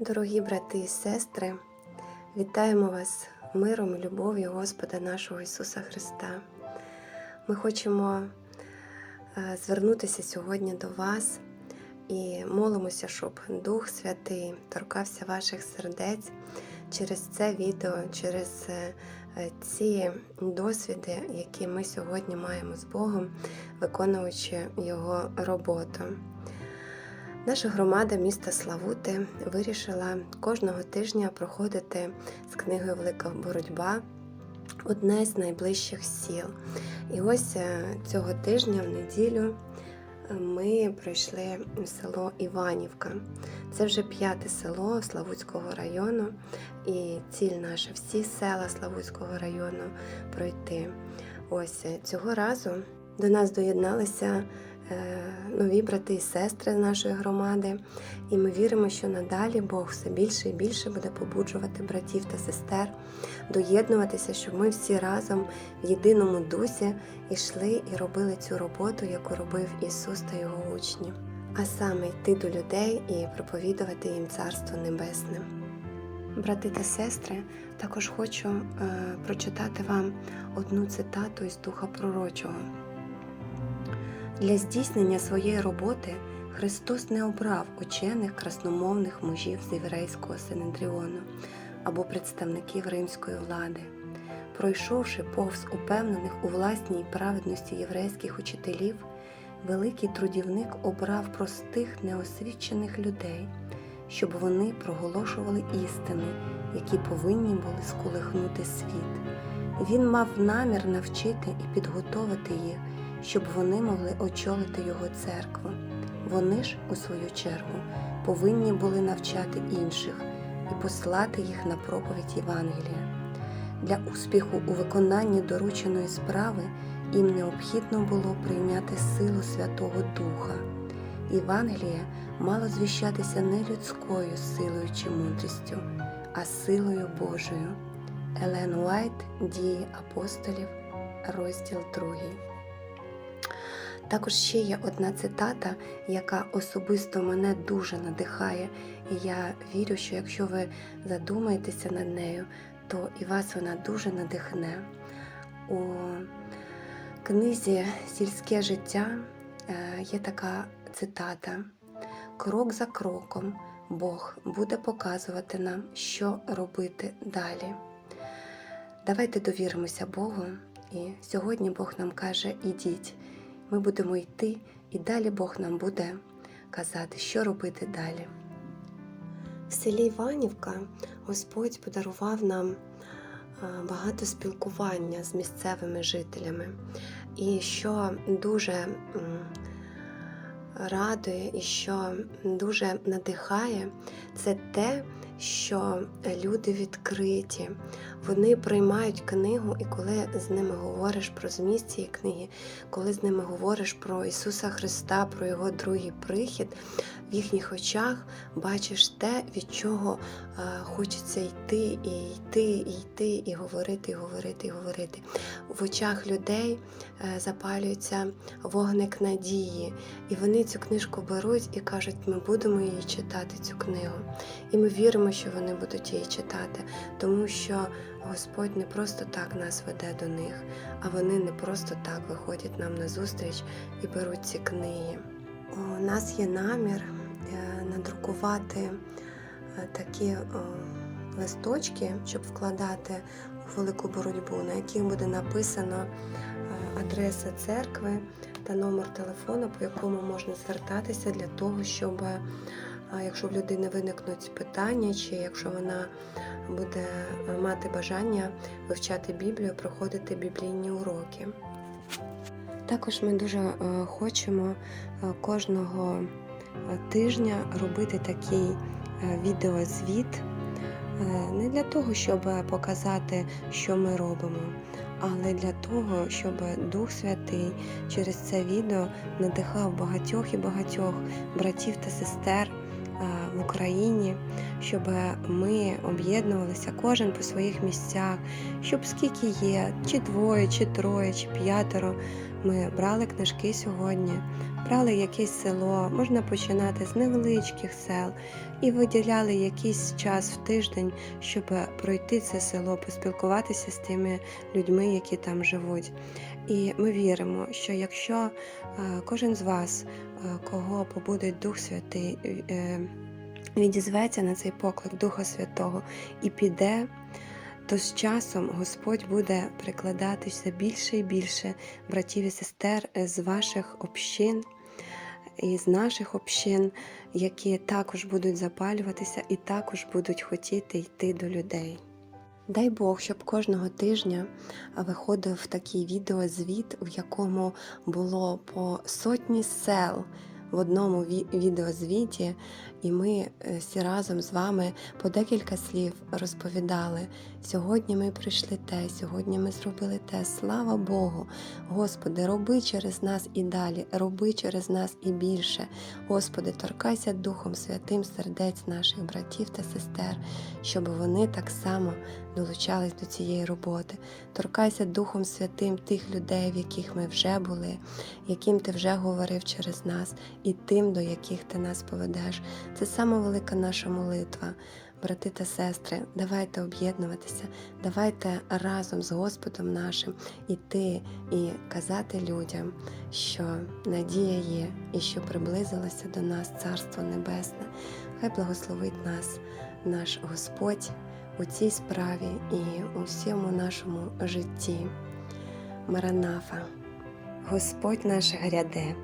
Дорогі брати і сестри, вітаємо вас миром і любов'ю Господа нашого Ісуса Христа. Ми хочемо е, звернутися сьогодні до вас і молимося, щоб Дух Святий торкався ваших сердець через це відео, через е, е, ці досвіди, які ми сьогодні маємо з Богом, виконуючи Його роботу. Наша громада міста Славути вирішила кожного тижня проходити з книгою Велика боротьба одне з найближчих сіл. І ось е, цього тижня, в неділю, е, ми пройшли село Іванівка. Це вже п'яте село Славутського району, і ціль наша всі села Славутського району пройти. Ось е, цього разу до нас доєдналися нові брати і сестри з нашої громади, і ми віримо, що надалі Бог все більше і більше буде побуджувати братів та сестер, доєднуватися, щоб ми всі разом в єдиному дусі йшли і робили цю роботу, яку робив Ісус та його учні, а саме йти до людей і проповідувати їм Царство Небесне. Брати та сестри, також хочу е, прочитати вам одну цитату із Духа Пророчого. Для здійснення своєї роботи Христос не обрав учених красномовних мужів з єврейського Синедріону або представників римської влади. Пройшовши повз упевнених у власній праведності єврейських учителів, великий трудівник обрав простих неосвічених людей, щоб вони проголошували істини, які повинні були сколихнути світ. Він мав намір навчити і підготовити їх щоб вони могли очолити його церкву. Вони ж, у свою чергу, повинні були навчати інших і послати їх на проповідь Євангелія. Для успіху у виконанні дорученої справи їм необхідно було прийняти силу Святого Духа. Євангеліє мало звіщатися не людською силою чи мудрістю, а силою Божою. Елен Уайт Дії апостолів, розділ 2. Також ще є одна цитата, яка особисто мене дуже надихає, і я вірю, що якщо ви задумаєтеся над нею, то і вас вона дуже надихне. У книзі Сільське життя е, є така цитата: Крок за кроком Бог буде показувати нам, що робити далі. Давайте довіримося Богу, і сьогодні Бог нам каже: ідіть ми будемо йти, і далі Бог нам буде казати, що робити далі. В селі Іванівка Господь подарував нам багато спілкування з місцевими жителями. І що дуже радує і що дуже надихає, це те, що люди відкриті, вони приймають книгу, і коли з ними говориш про зміст цієї книги, коли з ними говориш про Ісуса Христа, про Його другий прихід, в їхніх очах бачиш те, від чого е, хочеться йти, і йти, і йти, і говорити, і говорити, і говорити. В очах людей е, запалюється вогник надії, і вони цю книжку беруть і кажуть, ми будемо її читати, цю книгу. І ми віримо, що вони будуть її читати, тому що Господь не просто так нас веде до них, а вони не просто так виходять нам на зустріч і беруть ці книги. У нас є намір е, надрукувати е, такі листочки, щоб вкладати у велику боротьбу, на яких буде написано е, адреса церкви та номер телефону, по якому можна звертатися для того, щоб якщо в людини виникнуть питання, чи якщо вона буде мати бажання вивчати Біблію, проходити біблійні уроки. Також ми дуже е, хочемо е, кожного е, тижня робити такий відеозвіт не для того, щоб показати, що ми робимо, але для того, щоб Дух Святий через це відео надихав багатьох і багатьох братів та сестер в Україні, щоб ми об'єднувалися кожен по своїх місцях, щоб скільки є, чи двоє, чи троє, чи п'ятеро. Ми брали книжки сьогодні, брали якесь село, можна починати з невеличких сел, і виділяли якийсь час в тиждень, щоб пройти це село, поспілкуватися з тими людьми, які там живуть. І ми віримо, що якщо е, кожен з вас, е, кого побудить Дух Святий, е, відізветься на цей поклик Духа Святого і піде, то з часом Господь буде прикладати все більше і більше братів і сестер з ваших общин і з наших общин, які також будуть запалюватися і також будуть хотіти йти до людей. Дай Бог, щоб кожного тижня виходив такий відеозвіт, в якому було по сотні сел в одному ві- відеозвіті, і ми е, всі разом з вами по декілька слів розповідали. Сьогодні ми прийшли те, сьогодні ми зробили те. Слава Богу! Господи, роби через нас і далі, роби через нас і більше. Господи, торкайся Духом Святим сердець наших братів та сестер, щоб вони так само долучались до цієї роботи. Торкайся Духом Святим тих людей, в яких ми вже були, яким ти вже говорив через нас, і тим, до яких ти нас поведеш. Це сама велика наша молитва. Брати та сестри, давайте об'єднуватися, давайте разом з Господом нашим іти і казати людям, що надія є і що приблизилося до нас Царство Небесне. Хай благословить нас наш Господь у цій справі і у всьому нашому житті. Маранафа, Господь наш гряде,